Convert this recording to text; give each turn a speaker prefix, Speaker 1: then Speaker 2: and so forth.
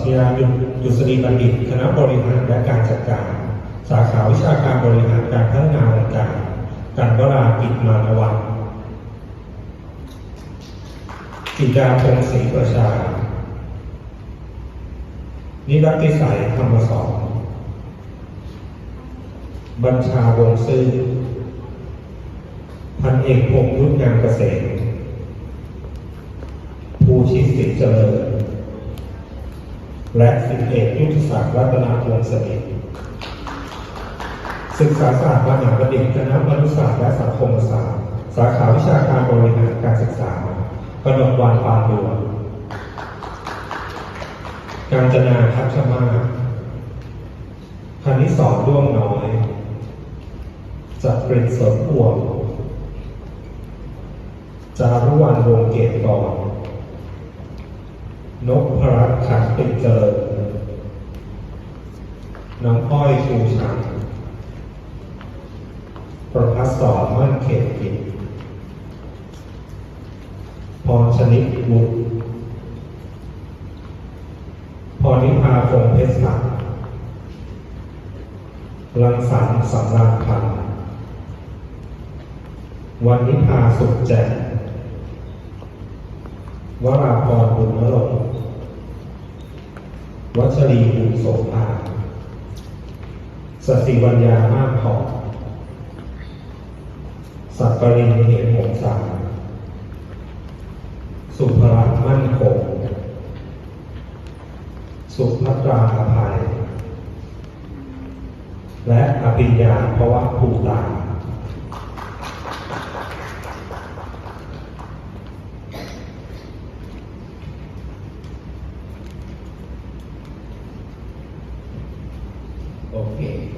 Speaker 1: จิรายุยุษฎีบัณฑิต คณะบริหารและการจัดการ สาขาวิชาการบริหารการพัฒนาองค์การการวรากิจมานวัฒน์จิดาพงศรีประชา นิรัติสัยธรรมสอนบัญชาวงซื่อ พันเอกพงษ์ยุทธงานเกษตรภูชิตสิทธิ์เจริญ และสิบเอกยุทธศักดิ์รัตนวงศ์สนิทศึกษาศาสตร์มหาบัณฑิตคณะมนุษยศาสตร์และสังคมศาสตร์ สาขาวิชาการบริหารการศึกษากนกวานปานดวงการจนาทัพชมาศคณิสอนร่วงน้อยจักริดสนอ่วงจารุวรรณวงเกตกร นกพรัตขันติเจริญน้องอ้อยชูชังประพัสสอนมั่นเขตกิจพรชนิดบุตรพรนิพาคงเพชรศักดิ์รังสรรค์สำราญพันธ์วันนิพาสุขแจ่วราพรบุญนรงค์ วัชรีบุญโสภาสสิวัญญามากพอสักกรินเหตุหงสาสุภรัตมั่นคง สุภัตราอภัย และอภิญญาเพราะว่าภูตา นโอเค